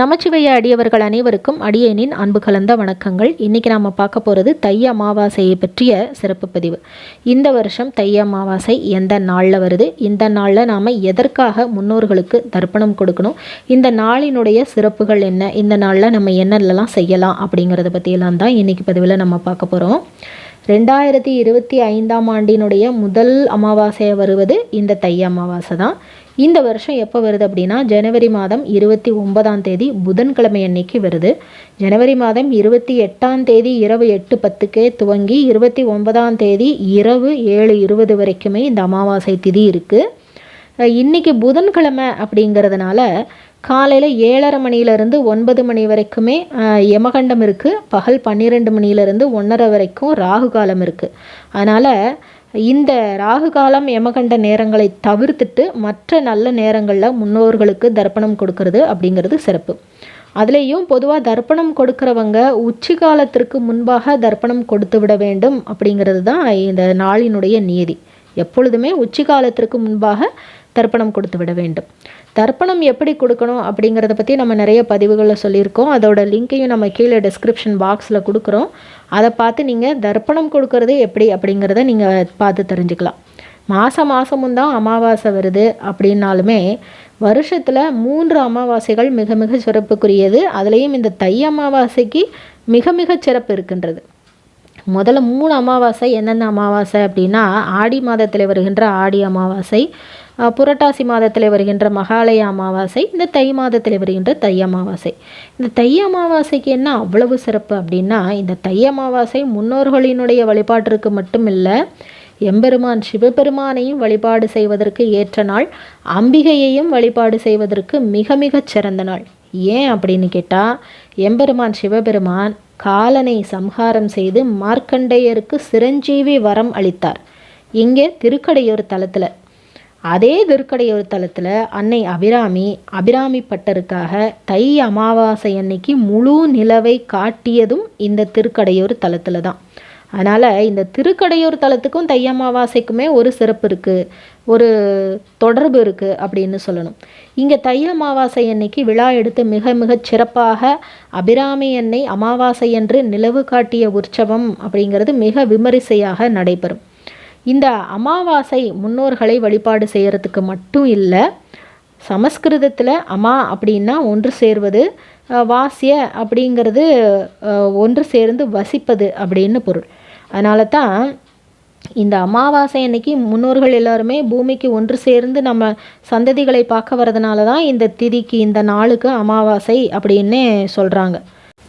நமச்சிவைய அடியவர்கள் அனைவருக்கும் அடியேனின் அன்பு கலந்த வணக்கங்கள். இன்றைக்கி நாம் பார்க்க போகிறது தை அமாவாசையை பற்றிய சிறப்பு பதிவு. இந்த வருஷம் தை அமாவாசை எந்த நாளில் வருது? இந்த நாளில் நாம் எதற்காக முன்னோர்களுக்கு தர்ப்பணம் கொடுக்கணும்? இந்த நாளினுடைய சிறப்புகள் என்ன? இந்த நாளில் நம்ம என்னெல்லாம் செய்யலாம் அப்படிங்கிறத பற்றியெல்லாம் தான் இன்றைக்கி பதிவில் நம்ம பார்க்க போகிறோம் ரெண்டாயிரத்தி இருபத்தி ஐந்தாம் ஆண்டினுடைய முதல் அமாவாசையை வருவது இந்த தை அமாவாசை தான். இந்த வருஷம் எப்போ வருது அப்படின்னா ஜனவரி மாதம் இருபத்தி ஒன்பதாம் தேதி புதன்கிழமை அன்னைக்கு வருது. ஜனவரி மாதம் இருபத்தி எட்டாம் தேதி இரவு எட்டு பத்துக்கே துவங்கி இருபத்தி ஒன்பதாம் தேதி இரவு ஏழு இருபது வரைக்குமே இந்த அமாவாசை திதி இருக்குது இன்றைக்கி புதன்கிழமை அப்படிங்கிறதுனால காலையில் ஏழரை மணியிலேருந்து ஒன்பது மணி வரைக்குமே யமகண்டம் இருக்குது பகல் பன்னிரெண்டு மணியிலேருந்து ஒன்றரை வரைக்கும் ராகு காலம் இருக்குது அதனால் இந்த ராகு காலம் யமகண்ட நேரங்களை தவிர்த்துட்டு மற்ற நல்ல நேரங்களில் முன்னோர்களுக்கு தர்ப்பணம் கொடுக்கறது அப்படிங்கிறது சிறப்பு. அதுலேயும் பொதுவாக தர்ப்பணம் கொடுக்குறவங்க உச்சி காலத்திற்கு முன்பாக தர்ப்பணம் கொடுத்து விட வேண்டும் அப்படிங்கிறது தான் இந்த நாளினுடைய நியதி எப்பொழுதுமே உச்சி காலத்திற்கு முன்பாக தர்ப்பணம் கொடுத்து விட வேண்டும். தர்ப்பணம் எப்படி கொடுக்கணும் அப்படிங்கிறத பற்றி நம்ம நிறைய பதிவுகளில் சொல்லியிருக்கோம். அதோட லிங்க்கையும் நம்ம கீழே டிஸ்கிரிப்ஷன் பாக்ஸில் கொடுக்குறோம். அதை பார்த்து நீங்கள் தர்ப்பணம் கொடுக்கறது எப்படி அப்படிங்கிறத நீங்கள் பார்த்து தெரிஞ்சுக்கலாம். மாதம் மாதமும் தான் அமாவாசை வருது அப்படின்னாலுமே வருஷத்தில் மூன்று அமாவாசைகள் மிக மிக சிறப்புக்குரியது. அதுலேயும் இந்த தை அமாவாசைக்கு மிக மிக சிறப்பு இருக்கின்றது. முதல்ல மூணு அமாவாசை என்னென்ன அமாவாசை அப்படின்னா ஆடி மாதத்தில் வருகின்ற ஆடி அமாவாசை புரட்டாசி மாதத்தில் வருகின்ற மகாலய அமாவாசை இந்த தை மாதத்தில் வருகின்ற தை அமாவாசை. இந்த தை அமாவாசைக்கு என்ன அவ்வளவு சிறப்பு அப்படின்னா இந்த தை அமாவாசை முன்னோர்களினுடைய வழிபாட்டிற்கு மட்டும் இல்லை எம்பெருமான் சிவபெருமானையும் வழிபாடு செய்வதற்கு ஏற்ற நாள் அம்பிகையையும் வழிபாடு செய்வதற்கு மிக மிகச் சிறந்த நாள். ஏன் அப்படின்னு கேட்டால் எம்பெருமான் சிவபெருமான் காலனை சம்ஹாரம் செய்து மார்க்கண்டேயருக்கு சிரஞ்சீவி வரம் அளித்தார். இங்கே திருக்கடையூர் தலத்தில் அதே திருக்கடையூர் தலத்தில் அன்னை அபிராமி அபிராமி பட்டருக்காக தை அமாவாசை அன்னைக்கு முழு நிலவை காட்டியதும் இந்த திருக்கடையூர் தலத்தில் தான். அதனால் இந்த திருக்கடையூர் தலத்துக்கும் தை அமாவாசைக்குமே ஒரு சிறப்பு இருக்குது ஒரு தொடர்பு இருக்குது அப்படின்னு சொல்லணும். இங்கே தை அமாவாசை அன்னைக்கு விழா எடுத்து மிக மிகச் சிறப்பாக அபிராமி அன்னை அமாவாசை என்று நிலவு காட்டிய உற்சவம் அப்படிங்கிறது மிக விமரிசையாக நடைபெறும். இந்த அமாவாசை முன்னோர்களை வழிபாடு செய்கிறதுக்கு மட்டும் இல்லை சமஸ்கிருதத்தில் அமா அப்படின்னா ஒன்று சேர்வது வாசிய அப்படிங்கிறது ஒன்று சேர்ந்து வசிப்பது அப்படின்னு பொருள். அதனால தான் இந்த அமாவாசை அன்னைக்கு முன்னோர்கள் எல்லாருமே பூமிக்கு ஒன்று சேர்ந்து நம்ம சந்ததிகளை பார்க்க வரதுனால தான் இந்த திதிக்கு இந்த நாளுக்கு அமாவாசை அப்படின்னு சொல்கிறாங்க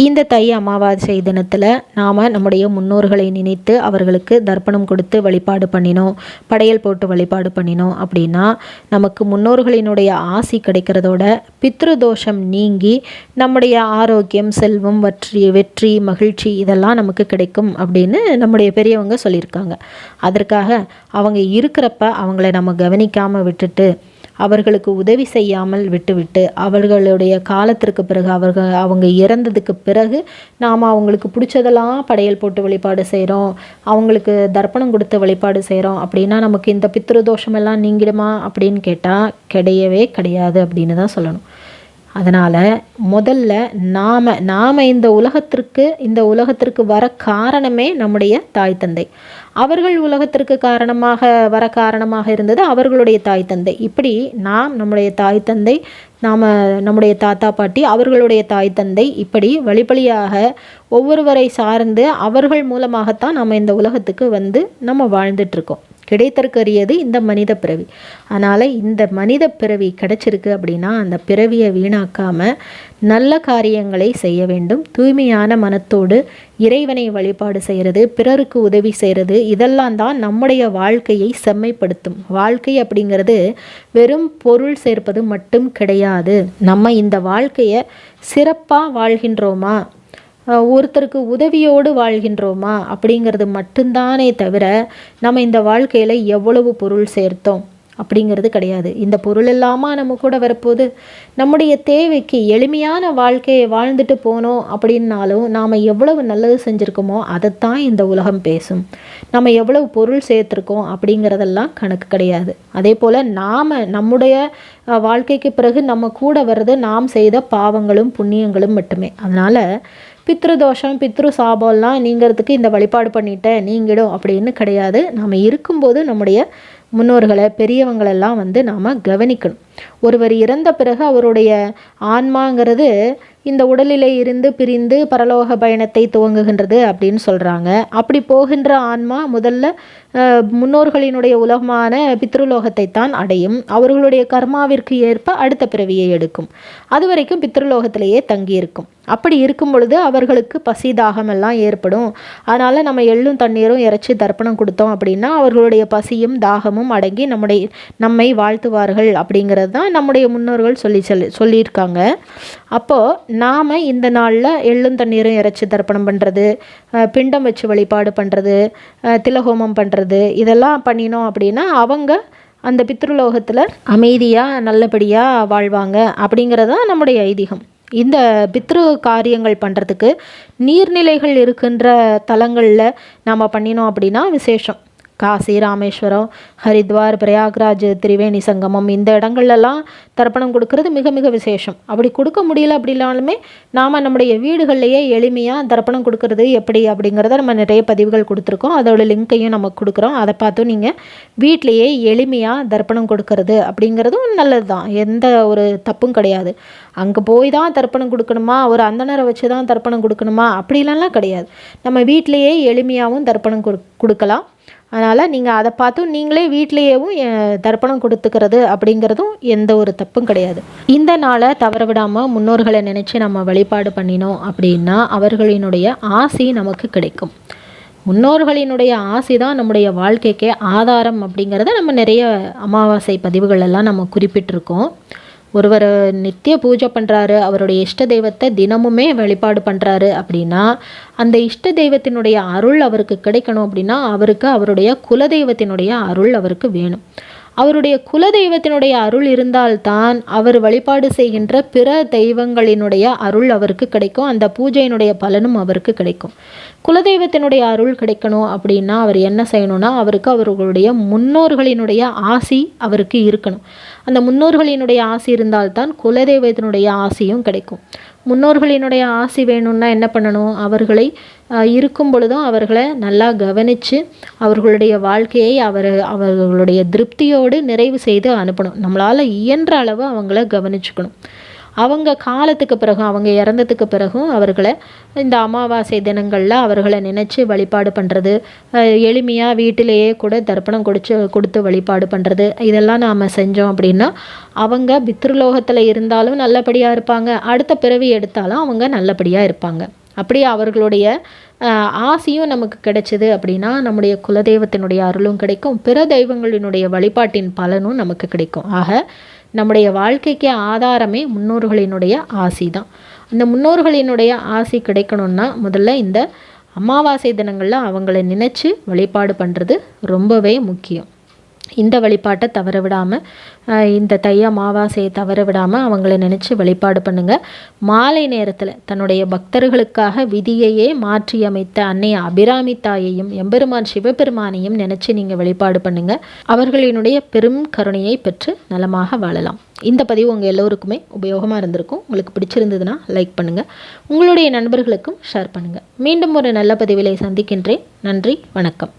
இந்த தை அமாவாசை தினத்தில் நாம் நம்முடைய முன்னோர்களை நினைத்து அவர்களுக்கு தர்ப்பணம் கொடுத்து வழிபாடு பண்ணினோம். படையல் போட்டு வழிபாடு பண்ணினோம் அப்படின்னா நமக்கு முன்னோர்களினுடைய ஆசி கிடைக்கிறதோட பித்ரு தோஷம் நீங்கி நம்முடைய ஆரோக்கியம் செல்வம் வற்றி வெற்றி மகிழ்ச்சி இதெல்லாம் நமக்கு கிடைக்கும் அப்படின்னு நம்முடைய பெரியவங்க சொல்லியிருக்காங்க. அதற்காக அவங்க இருக்கிறப்ப அவங்கள நம்ம கவனிக்காமல் விட்டுட்டு அவர்களுக்கு உதவி செய்யாமல் விட்டுவிட்டு அவர்களுடைய காலத்திற்கு பிறகு அவர்கள் அவங்க இறந்ததுக்கு பிறகு நாம் அவங்களுக்கு பிடிச்சதெல்லாம் படையல் போட்டு வழிபாடு செய்கிறோம் அவங்களுக்கு தர்ப்பணம் கொடுத்து வழிபாடு செய்கிறோம் அப்படின்னா நமக்கு இந்த பித்ருதோஷம் தோஷமெல்லாம் நீங்கிடுமா அப்படின்னு கேட்டால் கிடையவே கிடையாது அப்படின்னு தான் சொல்லணும். அதனால் முதல்ல நாம் நாம் இந்த உலகத்திற்கு இந்த உலகத்திற்கு வர காரணமே நம்முடைய தாய் தந்தை. அவர்கள் உலகத்திற்கு காரணமாக வர காரணமாக இருந்தது அவர்களுடைய தாய் தந்தை. இப்படி நாம் நம்முடைய தாய் தந்தை நாம் நம்முடைய தாத்தா பாட்டி அவர்களுடைய தாய் தந்தை இப்படி வழிபலியாக ஒவ்வொருவரை சார்ந்து அவர்கள் மூலமாகத்தான் நம்ம இந்த உலகத்துக்கு வந்து நம்ம வாழ்ந்துட்டுருக்கோம் கிடைத்தற்கரியது இந்த மனித பிறவி. அதனால் இந்த மனித பிறவி கிடைச்சிருக்கு அப்படின்னா அந்த பிறவியை வீணாக்காமல் நல்ல காரியங்களை செய்ய வேண்டும். தூய்மையான மனத்தோடு இறைவனை வழிபாடு செய்கிறது பிறருக்கு உதவி செய்கிறது இதெல்லாம் தான் நம்முடைய வாழ்க்கையை செம்மைப்படுத்தும். வாழ்க்கை அப்படிங்கிறது வெறும் பொருள் சேர்ப்பது மட்டும் கிடையாது. நம்ம இந்த வாழ்க்கையை சிறப்பாக வாழ்கின்றோமா? ஒருத்தருக்கு உதவியோடு வாழ்கின்றோமா அப்படிங்கிறது மட்டும்தானே தவிர நம்ம இந்த வாழ்க்கையில் எவ்வளவு பொருள் சேர்த்தோம் அப்படிங்கிறது கிடையாது. இந்த பொருள் இல்லாமல் நம்ம கூட வரப்போது நம்முடைய தேவைக்கு எளிமையான வாழ்க்கையை வாழ்ந்துட்டு போனோம் அப்படின்னாலும் நாம் எவ்வளவு நல்லது செஞ்சுருக்கோமோ அதைத்தான் இந்த உலகம் பேசும். நம்ம எவ்வளவு பொருள் சேர்த்துருக்கோம் அப்படிங்கிறதெல்லாம் கணக்கு கிடையாது. அதே போல் நாம் நம்முடைய வாழ்க்கைக்கு பிறகு நம்ம கூட வர்றது நாம் செய்த பாவங்களும் புண்ணியங்களும் மட்டுமே. அதனால் பித்ரு தோஷம் பித்ரு சாபம்லாம் நீங்கிறதுக்கு இந்த வழிபாடு பண்ணிட்டேன் நீங்கிடும் அப்படின்னு கிடையாது. நாம் இருக்கும்போது நம்முடைய முன்னோர்களை பெரியவங்களெல்லாம் வந்து நாம் கவனிக்கணும். ஒருவர் இறந்த பிறகு அவருடைய ஆன்மாங்கிறது இந்த உடலிலே இருந்து பிரிந்து பரலோக பயணத்தை துவங்குகின்றது அப்படின்னு சொல்கிறாங்க அப்படி போகின்ற ஆன்மா முதல்ல முன்னோர்களினுடைய உலகமான பித்ருலோகத்தை தான் அடையும். அவர்களுடைய கர்மாவிற்கு ஏற்ப அடுத்த பிறவியை எடுக்கும். அது வரைக்கும் பித்ருலோகத்திலேயே தங்கியிருக்கும். அப்படி இருக்கும் பொழுது அவர்களுக்கு பசி தாகம் எல்லாம் ஏற்படும். அதனால் நம்ம எள்ளும் தண்ணீரும் இறைச்சி தர்ப்பணம் கொடுத்தோம் அப்படின்னா அவர்களுடைய பசியும் தாகமும் அடங்கி நம்முடைய நம்மை வாழ்த்துவார்கள் அப்படிங்கிறது தான் நம்முடைய முன்னோர்கள் சொல்லி சொல்லி சொல்லியிருக்காங்க. அப்போது நாம் இந்த நாளில் எள்ளும் தண்ணீரும் இறைச்சி தர்ப்பணம் பண்ணுறது பிண்டம் வச்சு வழிபாடு பண்ணுறது திலஹோமம் பண்ணுறது இதெல்லாம் பண்ணினோம் அப்படின்னா அவங்க அந்த பித்ருலோகத்தில் அமைதியாக நல்லபடியாக வாழ்வாங்க அப்படிங்கிறதான் நம்முடைய ஐதீகம். இந்த பித்ரு காரியங்கள் பண்ணுறதுக்கு நீர்நிலைகள் இருக்கின்ற தலங்களில் நாம் பண்ணினோம் அப்படின்னா விசேஷம். காசி ராமேஸ்வரம் ஹரித்வார் பிரயாக்ராஜ் திரிவேணி சங்கமம் இந்த இடங்கள்லாம் தர்ப்பணம் கொடுக்கறது மிக மிக விசேஷம். அப்படி கொடுக்க முடியல அப்படின்னாலுமே நாம் நம்முடைய வீடுகள்லையே எளிமையாக தர்ப்பணம் கொடுக்கறது எப்படி அப்படிங்கிறத நம்ம நிறைய பதிவுகள் கொடுத்துருக்கோம். அதோட லிங்க்கையும் நம்ம கொடுக்குறோம். அதை பார்த்தும் நீங்கள் வீட்லேயே எளிமையாக தர்ப்பணம் கொடுக்கறது அப்படிங்கிறதும் நல்லது தான் எந்த ஒரு தப்பும் கிடையாது. அங்கே போய் தான் தர்ப்பணம் கொடுக்கணுமா? ஒரு அந்தனரை வச்சு தான் தர்ப்பணம் கொடுக்கணுமா? அப்படிலாம் கிடையாது. நம்ம வீட்டிலையே எளிமையாகவும் தர்ப்பணம் கொடுக்கலாம். அதனால் நீங்கள் அதை பார்த்தும் நீங்களே வீட்லேயேவும் தர்ப்பணம் கொடுத்துக்கிறது அப்படிங்கிறதும் எந்த ஒரு தப்பும் கிடையாது. இந்த நாளை தவற விடாமல் முன்னோர்களை நினச்சி நம்ம வழிபாடு பண்ணினோம் அப்படின்னா அவர்களினுடைய ஆசி நமக்கு கிடைக்கும். முன்னோர்களினுடைய ஆசி தான் நம்முடைய வாழ்க்கைக்கே ஆதாரம் அப்படிங்கிறத நம்ம நிறைய அமாவாசை பதிவுகளெல்லாம் நம்ம குறிப்பிட்டிருக்கோம். ஒருவர் நித்திய பூஜை பண்ணுறாரு அவருடைய இஷ்ட தெய்வத்தை தினமுமே வழிபாடு பண்ணுறாரு அப்படின்னா அந்த இஷ்ட தெய்வத்தினுடைய அருள் அவருக்கு கிடைக்கணும் அப்படின்னா அவருக்கு அவருடைய குலதெய்வத்தினுடைய அருள் அவருக்கு வேணும். அவருடைய குலதெய்வத்தினுடைய அருள் இருந்தால்தான் அவர் வழிபாடு செய்கின்ற பிற தெய்வங்களினுடைய அருள் அவருக்கு கிடைக்கும். அந்த பூஜையினுடைய பலனும் அவருக்கு கிடைக்கும். குலதெய்வத்தினுடைய அருள் கிடைக்கணும் அப்படின்னா அவர் என்ன செய்யணும்னா அவருக்கு அவர்களுடைய முன்னோர்களினுடைய ஆசி அவருக்கு இருக்கணும். அந்த முன்னோர்களினுடைய ஆசி இருந்தால்தான் குலதெய்வத்தினுடைய ஆசியும் கிடைக்கும். முன்னோர்களினுடைய ஆசி வேணும்னா என்ன பண்ணணும்? அவர்களை இருக்கும் பொழுதும் அவர்களை நல்லா கவனித்து அவர்களுடைய வாழ்க்கையை அவர் அவர்களுடைய திருப்தியோடு நிறைவு செய்து அனுப்பணும். நம்மளால் இயன்ற அளவு அவங்கள கவனிச்சுக்கணும். அவங்க காலத்துக்கு பிறகும் அவங்க இறந்ததுக்கு பிறகும் அவர்களை இந்த அமாவாசை தினங்களில் அவர்களை நினச்சி வழிபாடு பண்ணுறது எளிமையாக வீட்டிலேயே கூட தர்ப்பணம் கொடுத்து கொடுத்து வழிபாடு பண்ணுறது இதெல்லாம் நாம் செஞ்சோம் அப்படின்னா அவங்க பித்ருலோகத்தில் இருந்தாலும் நல்லபடியாக இருப்பாங்க. அடுத்த பிறவி எடுத்தாலும் அவங்க நல்லபடியாக இருப்பாங்க. அப்படி அவர்களுடைய ஆசையும் நமக்கு கிடைச்சிது அப்படின்னா நம்முடைய குலதெய்வத்தினுடைய அருளும் கிடைக்கும். பிற தெய்வங்களினுடைய வழிபாட்டின் பலனும் நமக்கு கிடைக்கும். ஆக நம்முடைய வாழ்க்கைக்கு ஆதாரமே முன்னோர்களினுடைய ஆசி தான் அந்த முன்னோர்களினுடைய ஆசி கிடைக்கணும்னா முதல்ல இந்த அமாவாசை தினங்களில் அவங்கள நினச்சி வழிபாடு பண்ணுறது ரொம்பவே முக்கியம். இந்த வழிபாட்டை தவற விடாமல் இந்த தைய அமாவாசையை தவற விடாமல் அவங்கள நினச்சி வழிபாடு பண்ணுங்கள் மாலை நேரத்தில் தன்னுடைய பக்தர்களுக்காக விதியையே மாற்றியமைத்த அன்னை அபிராமி தாயையும் எம்பெருமான் சிவபெருமானையும் நினச்சி நீங்கள் வழிபாடு பண்ணுங்கள் அவர்களினுடைய பெரும் கருணையை பெற்று நலமாக வாழலாம். இந்த பதிவு உங்கள் எல்லோருக்குமே உபயோகமாக இருந்திருக்கும். உங்களுக்கு பிடிச்சிருந்ததுன்னா லைக் பண்ணுங்கள் உங்களுடைய நண்பர்களுக்கும் ஷேர் பண்ணுங்கள் மீண்டும் ஒரு நல்ல பதிவிலை சந்திக்கின்றேன். நன்றி வணக்கம்.